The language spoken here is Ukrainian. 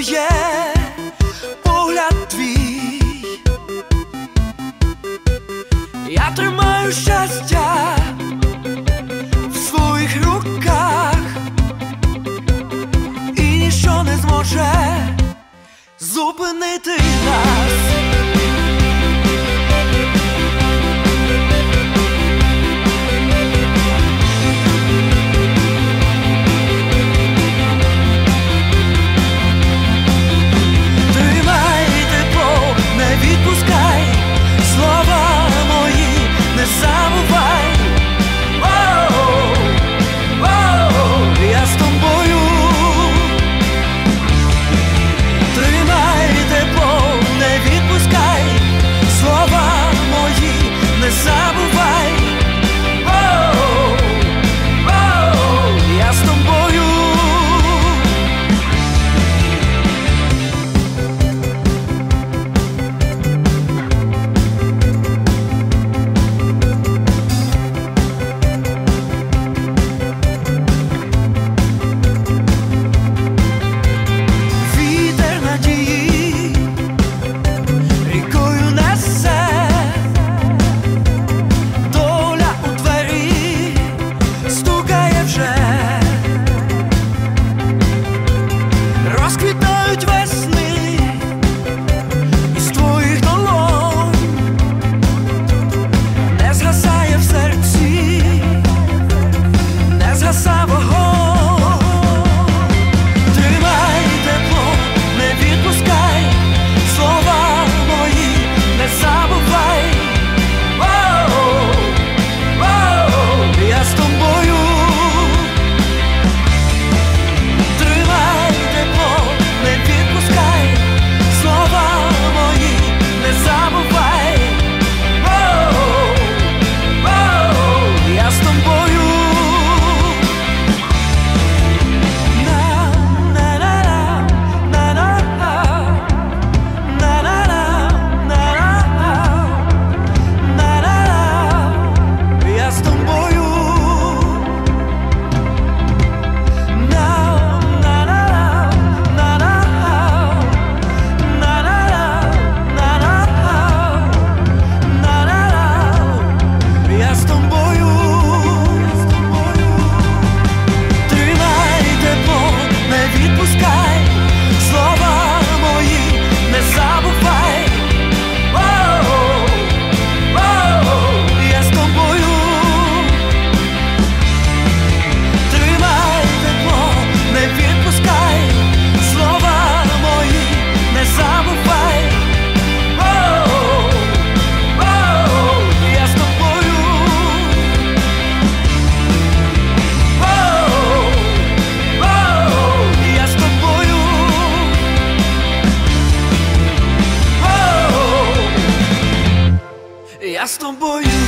є погляд твій, я тримаю щастя в своїх руках, і ніщо не зможе зупинити нас. Aston Boy boiando.